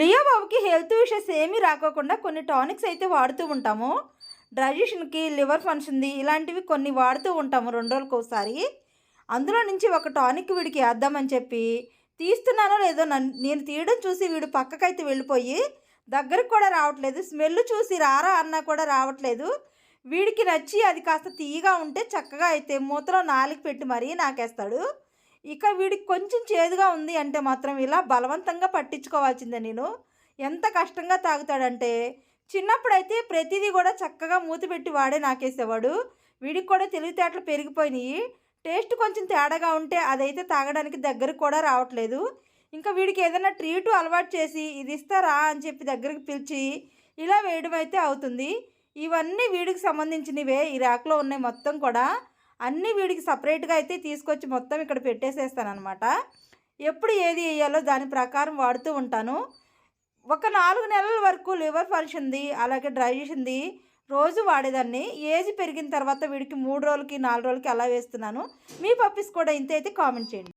లియోబాబుకి health issues ఏమీ రాకోకుండా కొన్ని టానిక్స్ అయితే వాడుతూ ఉంటాము. డైజెషన్కి లివర్ ఫంక్షన్ది ఇలాంటివి కొన్ని వాడుతూ ఉంటాము రెండు రోజులకు ఒకసారి. అందులో నుంచి ఒక టానిక్ వీడికి వేద్దామని చెప్పి తీస్తున్నానో లేదో నన్ను నేను తీయడం చూసి వీడు పక్కకైతే వెళ్ళిపోయి దగ్గరకు కూడా రావట్లేదు. స్మెల్ చూసి రారా అన్నా కూడా రావట్లేదు. వీడికి నచ్చి అది కాస్త తీయగా ఉంటే చక్కగా అయితే మూతలో నాలుగు పెట్టి మరీ నాకేస్తాడు. ఇక వీడికి కొంచెం చేదుగా ఉంది అంటే మాత్రం ఇలా బలవంతంగా పట్టించుకోవాల్సిందే నేను. ఎంత కష్టంగా తాగుతాడంటే చిన్నప్పుడైతే ప్రతిదీ కూడా చక్కగా మూతి పెట్టి వాడే నాకేసేవాడు. వీడికి కూడా తెలివితేటలు పెరిగిపోయినాయి. టేస్ట్ కొంచెం తేడాగా ఉంటే అదైతే తాగడానికి దగ్గరకు కూడా రావట్లేదు. ఇంకా వీడికి ఏదైనా ట్రీటు అలవాటు చేసి ఇది ఇస్తారా? అని చెప్పి దగ్గరికి పిలిచి ఇలా వేయడం అయితే అవుతుంది. ఇవన్నీ వీడికి సంబంధించినవే. ఈ ర్యాక్లో ఉన్నాయి మొత్తం కూడా. అన్నీ వీడికి సపరేట్గా అయితే తీసుకొచ్చి మొత్తం ఇక్కడ పెట్టేసేస్తానమాట ఎప్పుడు ఏది వేయాలో దాని ప్రకారం వాడుతూ ఉంటాను. ఒక నాలుగు నెలల వరకు లివర్ ఫంక్షన్ది అలాగే డైజెషన్ది రోజు వాడేదాన్ని. ఏజ్ పెరిగిన తర్వాత వీడికి మూడు రోజులకి నాలుగు రోజులకి అలా వేస్తున్నాను. మీ పప్పీస్ కూడా ఇంత అయితే కామెంట్ చేయండి.